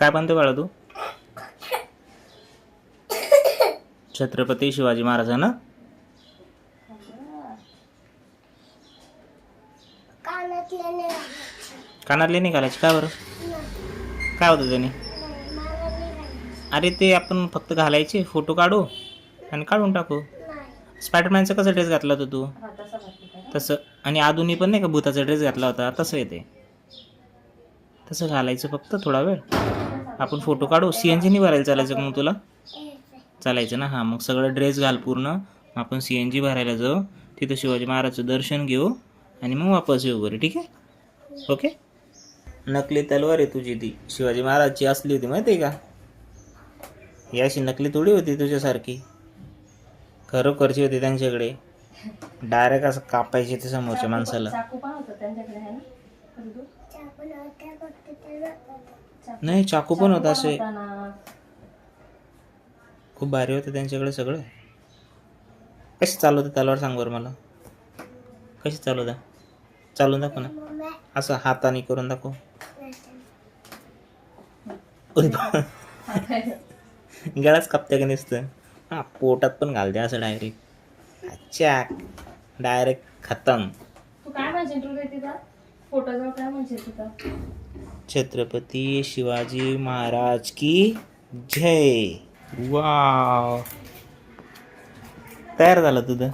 काय बनते बाळा तू? छत्रपती शिवाजी महाराज ना? कानातले नाही कानातले नाही घालायचे का बरं? काय होतं त्याने. अरे ते आपण फक्त घालायचे फोटो काढू आणि काढून टाकू. नाही. स्पायडरमॅनचा कसा ड्रेस घातला होता तू? तसं आणि आधुनी पण नाही का भूताचा ड्रेस घातला होता? तसं येते. तसं घालायचं फक्त थोडा वेळ. आपण फोटो काढू? सी एन जीनी भरायला चालायचं का मग तुला? चालायचं ना? हां मग सगळं ड्रेस घाल पूर्ण. आपण सी एन जी भरायला जाऊ. तिथं शिवाजी महाराजचं दर्शन घेऊ आणि मग वापस येऊ बरं ठीक आहे? ओके? नकली तलवार आहे तुझी ती. शिवाजी महाराजची असली होती माहिती आहे का? ही अशी नकली थोडी होती तुझ्यासारखी. खरोखरची होती त्यांच्याकडे. डायरेक्ट असं कापायची ते समोरच्या माणसाला. नाही चाकू पण होता असे. खूप भारी होतं त्यांच्याकडे सगळं. कशी चालवतं तलवार सांग बरं मला. कशी चालवता चालून दाखव ना. असं हाताने करून दाखव. गळाच कापत्या का नुसतं? हां पोटात पण घालते असं डायरेक्ट अच्छा डायरेक्ट खतम. तू काय काय छत्रपती शिवाजी महाराज की जय. वाव. तयार झालं तुझं?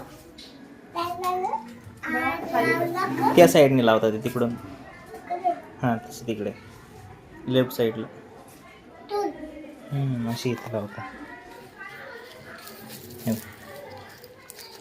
त्या साईडने लावता ते तिकडून. हां तसं तिकडे. लेफ्ट साईडला. हम्म, अशी इथं लावता.